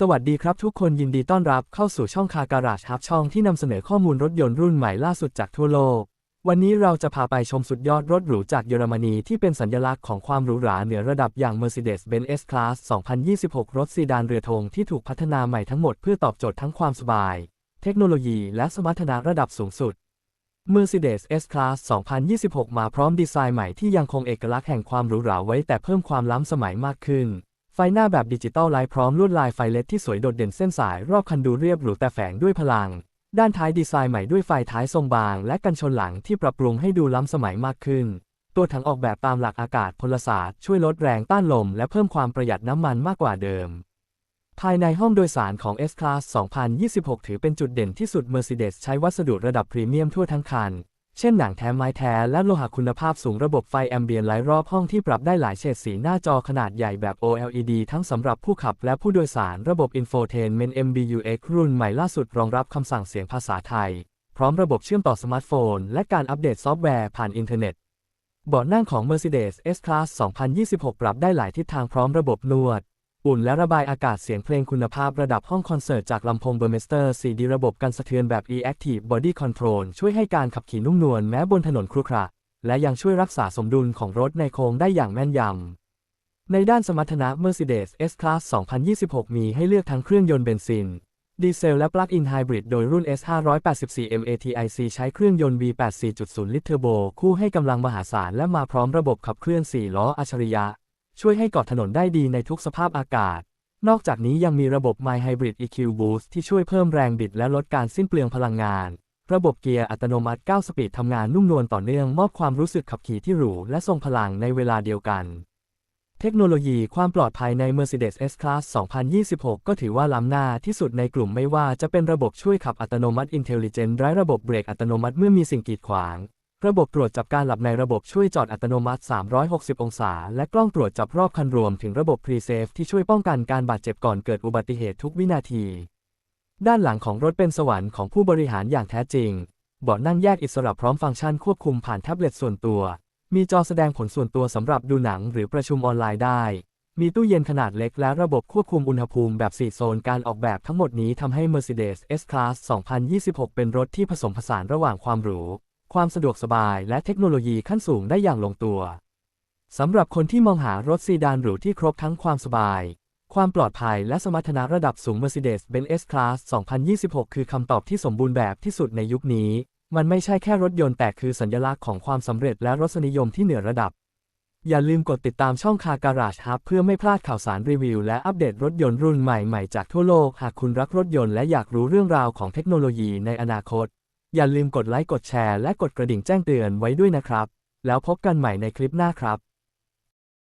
สวัสดีครับทุกคนยินดีต้อนรับเข้าสู่ช่องคาการาชฮับช่องที่นำเสนอข้อมูลรถยนต์รุ่นใหม่ล่าสุดจากทั่วโลก วันนี้เราจะพาไปชมสุดยอดรถหรูจากเยอรมนีที่เป็นสัญลักษณ์ของความหรูหราเหนือระดับอย่าง Mercedes-Benz S-Class 2026 รถซีดานเรือธงที่ถูกพัฒนาใหม่ทั้งหมดเพื่อตอบโจทย์ทั้งความสบาย เทคโนโลยีและสมรรถนะระดับสูงสุด Mercedes S-Class 2026 มาพร้อมดีไซน์ใหม่ที่ยังคงเอกลักษณ์แห่งความหรูหราไว้แต่เพิ่มความล้ำสมัยมากขึ้น ไฟหน้าแบบดิจิตอลไลท์พร้อมลวดลายไฟเลดที่สวยโดดเด่นเส้นสายรอบคันดูเรียบหรูแต่แฝงด้วยพลัง ด้านท้ายดีไซน์ใหม่ด้วยไฟท้ายทรงบาง และกันชนหลังที่ปรับปรุงให้ดูล้ำสมัยมากขึ้น ตัวถังออกแบบตามหลักอากาศพลศาสตร์ช่วยลดแรงต้านลม และเพิ่มความประหยัดน้ำมันมากกว่าเดิม ภายในห้องโดยสารของ S-Class 2026 ถือเป็นจุดเด่นที่สุด Mercedes ใช้วัสดุระดับพรีเมียมทั่วทั้งคัน เช่นหนังแท้ไม้แท้และโลหะคุณภาพสูงระบบไฟแอมเบียนไลท์รอบห้องที่ปรับได้หลายเฉดสีหน้าจอขนาดใหญ่แบบ OLED ทั้งสำหรับผู้ขับและผู้โดยสารระบบ Infotainment MBUX รุ่นใหม่ล่าสุดรองรับคำสั่งเสียงภาษาไทย พร้อมระบบเชื่อมต่อสมาร์ทโฟน และการอัปเดตซอฟต์แวร์ผ่านอินเทอร์เน็ตเบาะนั่งของ Mercedes S-Class 2026 ปรับได้หลายทิศทางพร้อมระบบนวด อุ่นและระบายอากาศเสียงเพลงคุณภาพระดับห้องคอนเสิร์ตจากลำโพงเบอร์เมสเตอร์ 4D ระบบกันสะเทือนแบบ E-Active Body Control ช่วยให้การขับขี่นุ่มนวลแม้บนถนนครุขระ และยังช่วยรักษาสมดุลของรถในโค้งได้อย่างแม่นยำ ในด้านสมรรถนะ Mercedes S-Class 2026 มีให้เลือกทั้งเครื่องยนต์เบนซิน ดีเซลและปลั๊กอินไฮบริดโดยรุ่น S584 MATIC ใช้เครื่องยนต์ V8 4.0 ลิตรเทอร์โบ คู่ให้กำลังมหาศาลและมาพร้อมระบบขับเคลื่อน 4 ล้ออัจฉริยะ ช่วยให้เกาะถนนได้ดีในทุกสภาพอากาศ นอกจากนี้ยังมีระบบ My Hybrid EQ Boost ที่ช่วยเพิ่มแรงบิดและลดการสิ้นเปลืองพลังงาน ระบบเกียร์อัตโนมัติ 9 สปีดทำงานนุ่มนวลต่อเนื่องมอบความรู้สึกขับขี่ที่หรูและทรงพลังในเวลาเดียวกัน เทคโนโลยีความปลอดภัยใน Mercedes S-Class 2026 ก็ถือว่าล้ำหน้าที่สุดในกลุ่มไม่ว่าจะเป็นระบบช่วยขับอัตโนมัติ Intelligent ไร้ระบบเบรกอัตโนมัติเมื่อมีสิ่งกีดขวาง ระบบตรวจจับการหลับในระบบช่วยจอดอัตโนมัติ 360 องศา และกล้องตรวจจับรอบคันรวมถึงระบบ Pre-Save ที่ช่วยป้องกันการบาดเจ็บก่อนเกิดอุบัติเหตุทุกวินาที ด้านหลังของรถเป็นสวรรค์ของผู้บริหารอย่างแท้จริง เบาะนั่งแยกอิสระพร้อมฟังก์ชันควบคุมผ่านแท็บเล็ตส่วนตัว มีจอแสดงผลส่วนตัวสำหรับดูหนังหรือประชุมออนไลน์ได้ มีตู้เย็นขนาดเล็กและระบบควบคุมอุณหภูมิแบบ 4 โซน การออกแบบทั้งหมดนี้ทำให้ Mercedes S-Class 2026 เป็นรถที่ผสมผสานระหว่างความหรู ความสะดวกสบายและเทคโนโลยีขั้นสูงได้อย่างลงตัว สำหรับคนที่มองหารถซีดานหรูที่ครบทั้งความสบาย ความปลอดภัยและสมรรถนะระดับสูง Mercedes-Benz S-Class 2026 คือคำตอบที่สมบูรณ์แบบที่สุดในยุคนี้ มันไม่ใช่แค่รถยนต์แต่คือสัญลักษณ์ของความสำเร็จและรสนิยมที่เหนือระดับ อย่าลืมกดติดตามช่องคาการาชฮับเพื่อไม่พลาดข่าวสารรีวิว และอัปเดตรถยนต์รุ่นใหม่ๆจากทั่วโลก หากคุณรักรถยนต์และอยากรู้เรื่องราวของเทคโนโลยีในอนาคต อย่าลืมกดไลค์กดแชร์และกดกระดิ่งแจ้งเตือนไว้ด้วยนะครับ แล้วพบกันใหม่ในคลิปหน้าครับ